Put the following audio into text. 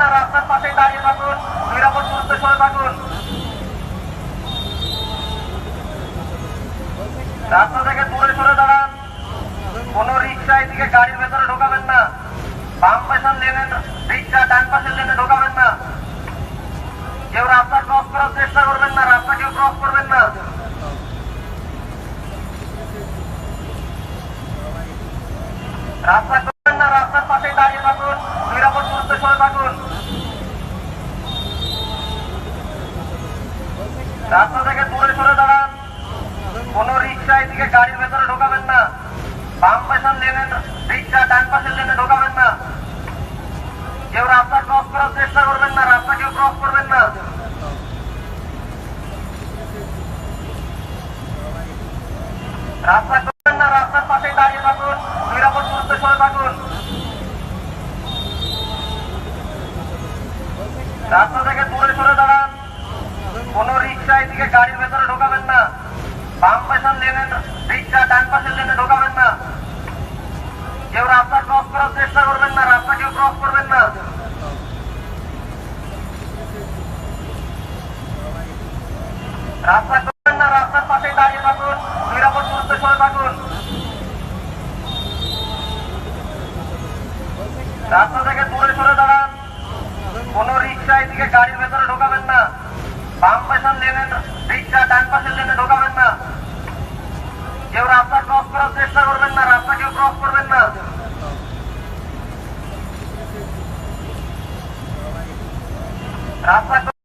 না, রাস্তার পাশে দাঁড়িয়ে থাকুন, নিরাপদ দূরত্বে সরে থাকুন। রাস্তা থেকে দূরে সরে দাঁড়ান। কোন রিক্সা এদিকে গাড়ির ভেতরে ঢোকাবেন না। বাম পাশের লেনে, রিক্সা ডান পাশের লেনে ঢোকাবেন না। কেউ রাস্তা ক্রস করার চেষ্টা করবেন না, রাস্তা কেউ ক্রস করবেন না। রাস্তা করবেন না, রাস্তার পাশে দাঁড়িয়ে থাকুন নিরাপদ দূরত্বে সরে থাকুন। রাস্তা থেকে দূরে সরে দাঁড়ান। কোন রিক্সা এদিকে গাড়ির ভেতরে ঢোকাবেন না। বাম পাশের লেনে রিক্সা ডান পাশের লেনে ঢোকাবেন না। কেউ রাস্তা ক্রস করার চেষ্টা করবেন না, রাস্তা কেউ ক্রস করবেন না। রাস্তা করবেন না, রাস্তার পাশে দাঁড়িয়ে থাকুন। নিরাপদ দূরত্বে সরে থাকুন। রাস্তা থেকে দূরে সরে দাঁড়ান। কোন রিক্সা এদিকে গাড়ির ভেতরে ঢোকাবেন না। বাম পাশের লেনে রিক্সা ডান পাশের লেনে ঢোকাবেন না। কেউ রাস্তা ক্রস করার চেষ্টা করবেন না, রাস্তা কেউ ক্রস করবেন না। রাস্তা করবেন না, রাস্তার পাশে দাঁড়িয়ে থাকুন, নিরাপদ দূরত্বে সরে থাকুন। রাস্তা থেকে দূরে সরে দাঁড়ান কোন রিক্সা গাড়ির ভেতরে ঢোকাবেন না। বাম পাশের লেনে রিক্সা ডান পাশের লেনে ঢোকাবেন না। কেউ রাস্তা ক্রস করার চেষ্টা করবেন না, রাস্তা কেউ ক্রস করবেন না। রাস্তা